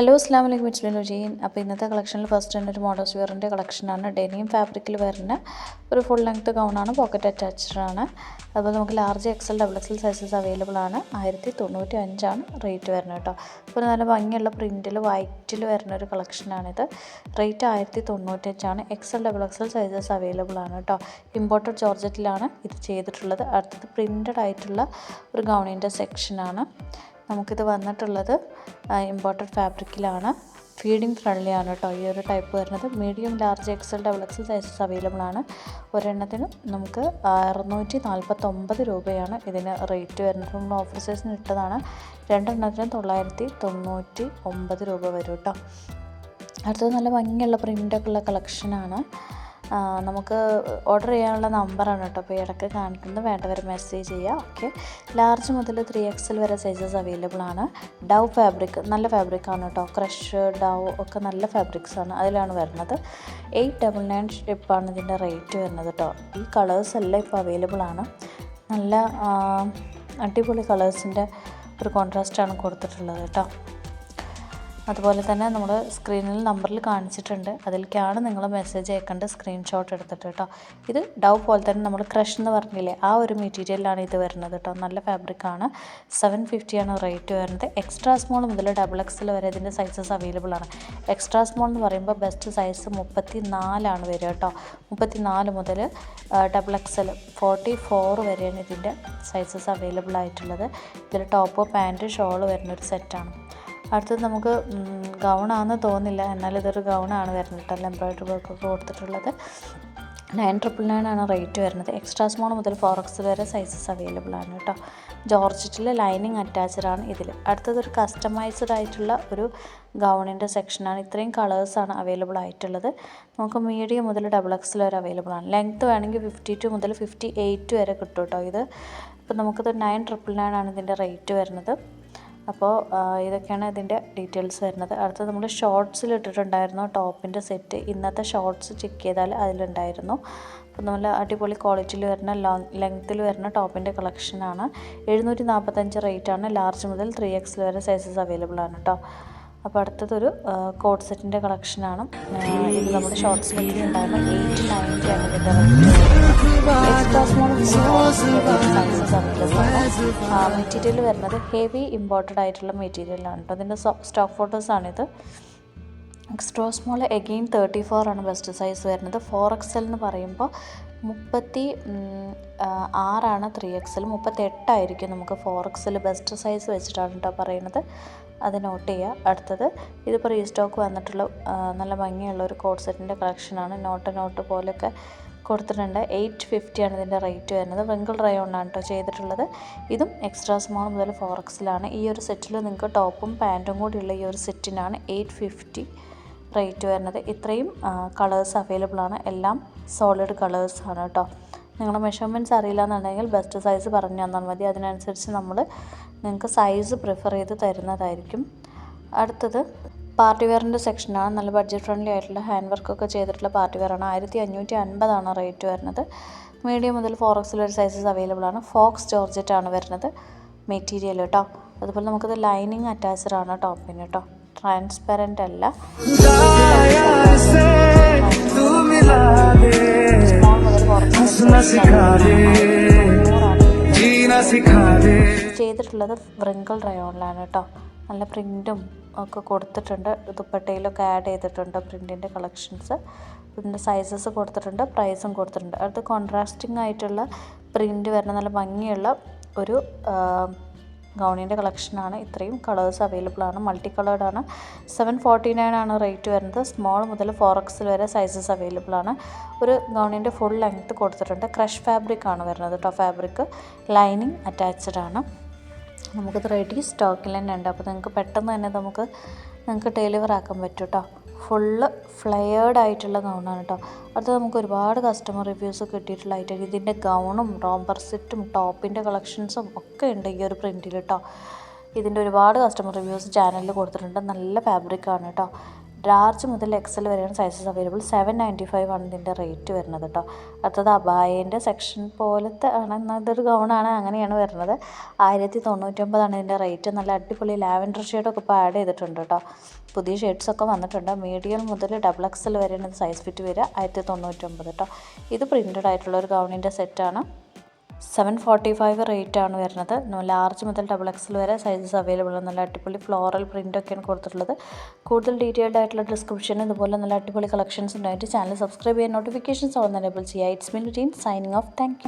Hello അസ്ലാം വലൈക്കും it's ലുജീൻ അപ്പോൾ ഇന്നത്തെ കളക്ഷനിൽ ഫസ്റ്റ് തന്നെ ഒരു മോഡോസ് വെയറിന്റെ കളക്ഷനാണ് ഡെനിയും ഫാബ്രിക്കിൽ വരുന്ന ഒരു ഫുൾ ലെങ്ത്ത് ഗൗണാണ് പോക്കറ്റ് അറ്റാച്ച്ഡ് ആണ്. അതുപോലെ നമുക്ക് large XL double XL sizes available ആണ്. ആയിരത്തി തൊണ്ണൂറ്റി അഞ്ചാണ് റേറ്റ് വരുന്നത് കേട്ടോ. അപ്പോൾ നല്ല ഭംഗിയുള്ള പ്രിന്റിൽ വൈറ്റിൽ വരുന്ന ഒരു കളക്ഷനാണിത് റേറ്റ് ആയിരത്തി തൊണ്ണൂറ്റഞ്ചാണ് XL double XL sizes available ആണ് കേട്ടോ. ഇമ്പോർട്ടഡ് ജോർജറ്റിലാണ് ഇത് ചെയ്തിട്ടുള്ളത്. അടുത്തത് പ്രിന്റഡ് ആയിട്ടുള്ള ഒരു ഗൗണിന്റെ സെക്ഷനാണ് നമുക്കിത് വന്നിട്ടുള്ളത് ഇമ്പോർട്ടഡ് ഫാബ്രിക്കിലാണ് ഫീഡിങ് ഫ്രണ്ട്ലി ആണ് കേട്ടോ ഈ ഒരു ടൈപ്പ് വരുന്നത്. Medium large XL double XL sizes available ആണ്. ഒരെണ്ണത്തിന് നമുക്ക് അറുന്നൂറ്റി നാൽപ്പത്തൊമ്പത് രൂപയാണ് ഇതിന് റേറ്റ് വരുന്നത്. നമ്മൾ ഓഫർ സൈസിന് ഇട്ടതാണ്. രണ്ടെണ്ണത്തിന് തൊള്ളായിരത്തി തൊണ്ണൂറ്റി ഒമ്പത് രൂപ വരും കേട്ടോ അടുത്തത് നല്ല ഭംഗിയുള്ള പ്രിന്റൊക്കെ ഉള്ള കളക്ഷനാണ് നമുക്ക് ഓർഡർ ചെയ്യാനുള്ള നമ്പറാണ് കേട്ടോ. അപ്പോൾ ഇടയ്ക്ക് കാണിക്കുന്നത് വേണ്ടവർ മെസ്സേജ് ചെയ്യുക ഓക്കെ ലാർജ് മുതൽ ത്രീ എക്സൽ വരെ സൈസസ് അവൈലബിൾ ആണ്. ഡവ് ഫാബ്രിക് നല്ല ഫാബ്രിക് ആണ് കേട്ടോ. ക്രഷ് ഡവ് ഒക്കെ നല്ല ഫാബ്രിക്സ് ആണ് അതിലാണ് വരുന്നത്. എയ്റ്റ് ഡബിൾ നയൻ ഷിപ്പാണ് ഇതിന്റെ റേറ്റ് വരുന്നത് കേട്ടോ. ഈ കളേഴ്സ് എല്ലാം ഇപ്പോൾ അവൈലബിൾ ആണ്. നല്ല അടിപൊളി കളേഴ്സിന്റെ ഒരു കോൺട്രാസ്റ്റാണ് കൊടുത്തിട്ടുള്ളത് കേട്ടോ. അതുപോലെ തന്നെ നമ്മൾ സ്ക്രീനിൽ നമ്പറിൽ കാണിച്ചിട്ടുണ്ട്. അതിലേക്കാണ് നിങ്ങൾ മെസ്സേജ് അയക്കേണ്ട സ്ക്രീൻഷോട്ട് എടുത്തിട്ട് കേട്ടോ. ഇത് ഡൗ പോലെ തന്നെ നമ്മൾ ക്രഷ് എന്ന് പറഞ്ഞില്ലേ ആ ഒരു മെറ്റീരിയലാണ് ഇത് വരുന്നത് കേട്ടോ. നല്ല ഫാബ്രിക്കാണ് സെവൻ ഫിഫ്റ്റിയാണ് റേറ്റ് വരുന്നത്. എക്സ്ട്രാ സ്മോൾ മുതൽ ഡബിൾ എക്സൽ വരെ ഇതിന്റെ സൈസസ് അവൈലബിൾ ആണ്. എക്സ്ട്രാ സ്മോൾ എന്ന് പറയുമ്പോൾ ബെസ്റ്റ് സൈസ് മുപ്പത്തി നാലാണ് വരിക കേട്ടോ. മുപ്പത്തി നാല് മുതൽ ഡബിൾ എക്സൽ ഫോർട്ടി ഫോർ വരെയാണ് ഇതിന്റെ സൈസസ് അവൈലബിൾ ആയിട്ടുള്ളത്. ഇതിൽ ടോപ്പ് പാന്റ് ഷോൾ വരുന്ന ഒരു സെറ്റാണ് അടുത്തത് നമുക്ക് ഗൗണാണെന്ന് തോന്നില്ല. എന്നാൽ ഇതൊരു ഗൗണാണ് വരുന്നത്. കേട്ടോ എംബ്രോയിഡറി വർക്കൊക്കെ കൊടുത്തിട്ടുള്ളത്. നയൻ ട്രിപ്പിൾ നയൻ ആണ് റേറ്റ് വരുന്നത്. എക്സ്ട്രാ സ്മോൾ മുതൽ ഫോർ എക്സ് വരെ സൈസസ് അവൈലബിൾ ആണ് കേട്ടോ. ജോർജറ്റിൽ ലൈനിങ് അറ്റാച്ച്ഡ് ആണ് ഇതിൽ. അടുത്തത് ഒരു കസ്റ്റമൈസ്ഡ് ആയിട്ടുള്ള ഒരു ഗൗണിന്റെ സെക്ഷനാണ് ഇത്രയും കളേഴ്സാണ് അവൈലബിൾ ആയിട്ടുള്ളത്. നമുക്ക് മീഡിയം മുതൽ ഡബിൾ എക്സിൽ വരെ അവൈലബിൾ ആണ്. ലെങ്ത്ത് വേണമെങ്കിൽ ഫിഫ്റ്റി ടു മുതൽ ഫിഫ്റ്റി എയ്റ്റ് വരെ കിട്ടും കേട്ടോ ഇത്. അപ്പോൾ നമുക്കിത് നയൻ ട്രിപ്പിൾ നയൻ ആണ് ഇതിന്റെ റേറ്റ് വരുന്നത്. അപ്പോൾ ഇതൊക്കെയാണ് ഇതിന്റെ ഡീറ്റെയിൽസ് വരുന്നത്. അടുത്തത് നമ്മൾ ഷോർട്സിൽ ഇട്ടിട്ടുണ്ടായിരുന്നു. ടോപ്പിന്റെ സെറ്റ് ഇന്നത്തെ ഷോർട്സ് ചെക്ക് ചെയ്താൽ അതിലുണ്ടായിരുന്നു. അപ്പോൾ നമ്മൾ അടിപൊളി ക്വാളിറ്റിയിൽ വരുന്ന ലോങ് ലെങ്ത്തിൽ വരുന്ന ടോപ്പിന്റെ കളക്ഷനാണ് എഴുന്നൂറ്റി നാൽപ്പത്തഞ്ച് റേറ്റാണ് ലാർജ് മുതൽ ത്രീ എക്സ് വരെ സൈസസ് അവൈലബിൾ ആണ് കേട്ടോ അപ്പോൾ അടുത്തതൊരു കോഡ് സെറ്റിന്റെ കളക്ഷനാണ് ഇത് നമ്മുടെ ഷോർട്ട് ഷോർട്സിൽ ഉണ്ടായിരുന്ന എയ്റ്റ് നയന്റി ആണ് ഇതിന്റെ മെറ്റീരിയൽ വരുന്നത് ഹെവി ഇമ്പോർട്ടഡ് ആയിട്ടുള്ള മെറ്റീരിയലാണ് കേട്ടോ അതിന്റെ stock ഫോട്ടോസാണിത് extra small again thirty four ആണ് ബെസ്റ്റ് സൈസ് വരുന്നത്. ഫോർ എക്സൽ എന്ന് പറയുമ്പോൾ മുപ്പത്തി ആറാണ് ത്രീ എക്സൽ മുപ്പത്തി എട്ടായിരിക്കും നമുക്ക് ഫോർ എക്സൽ ബെസ്റ്റ് സൈസ് വെച്ചിട്ടാണ് കേട്ടോ പറയുന്നത്. അത് നോട്ട് ചെയ്യുക അടുത്തത് ഇതിപ്പോൾ റീസ്റ്റോക്ക് വന്നിട്ടുള്ള നല്ല ഭംഗിയുള്ള ഒരു കോഡ് സെറ്റിന്റെ കളക്ഷനാണ് നോട്ട് നോട്ട് പോലെയൊക്കെ കൊടുത്തിട്ടുണ്ട്. എയ്റ്റ് ഫിഫ്റ്റിയാണ് ഇതിന്റെ റേറ്റ് വരുന്നത്. വെങ്കിൾ റയോണാണ് കേട്ടോ ചെയ്തിട്ടുള്ളത്. ഇതും എക്സ്ട്രാ സ്മോൾ മുതൽ ഫോർ എക്സിലാണ് ഈ ഒരു സെറ്റിൽ നിങ്ങൾക്ക് ടോപ്പും പാന്റും കൂടിയുള്ള ഈ ഒരു സെറ്റിനാണ് എയ്റ്റ് ഫിഫ്റ്റി റേറ്റ് വരുന്നത് ഇത്രയും കളേഴ്സ് അവൈലബിൾ ആണ്. എല്ലാം സോളിഡ് കളേഴ്സ് ആണ് കേട്ടോ നിങ്ങളുടെ മെഷർമെന്റ്സ് അറിയില്ല എന്നുണ്ടെങ്കിൽ ബെസ്റ്റ് സൈസ് പറഞ്ഞു തന്നാൽ മതി. അതിനനുസരിച്ച് നമ്മൾ നിങ്ങൾക്ക് സൈസ് പ്രിഫർ ചെയ്ത് തരുന്നതായിരിക്കും. അടുത്തത് പാർട്ടി വെയറിന്റെ സെക്ഷനാണ് നല്ല ബഡ്ജറ്റ് ഫ്രണ്ട്ലി ആയിട്ടുള്ള ഹാൻഡ് വർക്കൊക്കെ ചെയ്തിട്ടുള്ള പാർട്ടി വെയറാണ് ആയിരത്തി അഞ്ഞൂറ്റി അൻപതാണ് റേറ്റ് വരുന്നത്. മീഡിയം മുതൽ ഫോർ എക്സിൽ ഒരു സൈസസ് അവൈലബിൾ ആണ്. ഫോക്സ് ജോർജറ്റ് ആണ് വരുന്നത്. മെറ്റീരിയൽ കേട്ടോ അതുപോലെ നമുക്കത് ലൈനിങ് അറ്റാച്ച്ഡ് ആണ് ടോപ്പിന് കേട്ടോ ട്രാൻസ്പെറന്റ് അല്ല ചെയ്തിട്ടുള്ളത് വ്രിങ്കിൾ റയോണിലാണ് കേട്ടോ നല്ല പ്രിന്റും ഒക്കെ കൊടുത്തിട്ടുണ്ട്. ദുപ്പട്ടയിലൊക്കെ ആഡ് ചെയ്തിട്ടുണ്ട് പ്രിന്റിന്റെ കളക്ഷൻസ് ഇതിന്റെ സൈസസ് കൊടുത്തിട്ടുണ്ട് പ്രൈസും കൊടുത്തിട്ടുണ്ട്. അടുത്ത് കോൺട്രാസ്റ്റിംഗ് ആയിട്ടുള്ള പ്രിന്റ് വരുന്ന നല്ല ഭംഗിയുള്ള ഒരു ഗൗണിന്റെ കളക്ഷനാണ്. ഇത്രയും കളേഴ്സ് അവൈലബിൾ ആണ്. മൾട്ടി കളേർഡ് ആണ്. സെവൻ ഫോർട്ടി നയൻ ആണ് റേറ്റ് വരുന്നത്. സ്മോൾ മുതൽ ഫോർ എക്സിൽ വരെ സൈസസ് അവൈലബിൾ ആണ്. ഒരു ഗൗണിന്റെ ഫുൾ ലെങ്ത്ത് കൊടുത്തിട്ടുണ്ട്. ക്രഷ് ഫാബ്രിക് ആണ് വരുന്നത് കേട്ടോ ഫാബ്രിക് ലൈനിങ് അറ്റാച്ച്ഡ് ആണ്. നമുക്കിത് റെഡി സ്റ്റോക്കിൽ തന്നെ ഉണ്ട്. അപ്പോൾ നിങ്ങൾക്ക് പെട്ടെന്ന് തന്നെ നമുക്ക് നിങ്ങൾക്ക് ഡെലിവർ ആക്കാൻ പറ്റും കേട്ടോ ഫുള്ള് ഫ്ലെയേർഡ് ആയിട്ടുള്ള ഗൗണാണ് കേട്ടോ അത് നമുക്ക് ഒരുപാട് കസ്റ്റമർ റിവ്യൂസ് കിട്ടിയിട്ടുള്ള ഐറ്റം ഇതിന്റെ ഗൗണും റോംബർ സെറ്റും ടോപ്പിന്റെ കളക്ഷൻസും ഒക്കെ ഉണ്ട് ഈ ഒരു പ്രിന്റിൽ കേട്ടോ ഇതിന്റെ ഒരുപാട് കസ്റ്റമർ റിവ്യൂസ് ചാനലിൽ കൊടുത്തിട്ടുണ്ട്. നല്ല ഫാബ്രിക്കാണ് കേട്ടോ ലാർജ് മുതൽ എക്സൽ വരെയാണ് sizes available seven ninety five ആണ് ഇതിന്റെ റേറ്റ് വരുന്നത് കേട്ടോ അടുത്തത് അബായേന്റെ സെക്ഷൻ പോലത്തെ ആണ്. എന്നാൽ ഇതൊരു ഗൗണാണ് അങ്ങനെയാണ് വരുന്നത്. ആയിരത്തി തൊണ്ണൂറ്റൊമ്പതാണ് ഇതിന്റെ റേറ്റ് നല്ല അടിപൊളി ലാവൻഡർ ഷെയ്ഡൊക്കെ ഇപ്പോൾ ആഡ് ചെയ്തിട്ടുണ്ട് കേട്ടോ പുതിയ ഷെയ്ഡ്സൊക്കെ വന്നിട്ടുണ്ട്. മീഡിയം മുതൽ ഡബിൾ എക്സൽ വരെയാണ് സൈസ് ഫിറ്റ് വരിക. ആയിരത്തി തൊണ്ണൂറ്റൊമ്പത് കേട്ടോ ഇത് പ്രിന്റഡ് ആയിട്ടുള്ള ഒരു ഗൗണിന്റെ സെറ്റാണ് സെവൻ ഫോർട്ടി ഫൈവ് റേറ്റ് ആണ് വരുന്നത് ലാർജ് മുതൽ ഡബിൾ എക്സൽ വരെ സൈസസ് അവൈലബിൾ ആണ്. നല്ല അടിപൊളി ഫ്ലോറൽ പ്രിന്റ് ഒക്കെയാണ് കൊടുത്തിട്ടുള്ളത്. കൂടുതൽ ഡീറ്റെയിൽഡ് ആയിട്ടുള്ള ഡിസ്ക്രിപ്ഷൻ ഇതുപോലെ നല്ല അടിപൊളി കളക്ഷൻസ് ഉണ്ടായിട്ട് ചാനൽ സബ്സ്ക്രൈബ് ചെയ്യാൻ നോട്ടിഫിക്കേഷൻസ് ഓൺ എനേബിൾ ചെയ്യുക it's min team signing off thank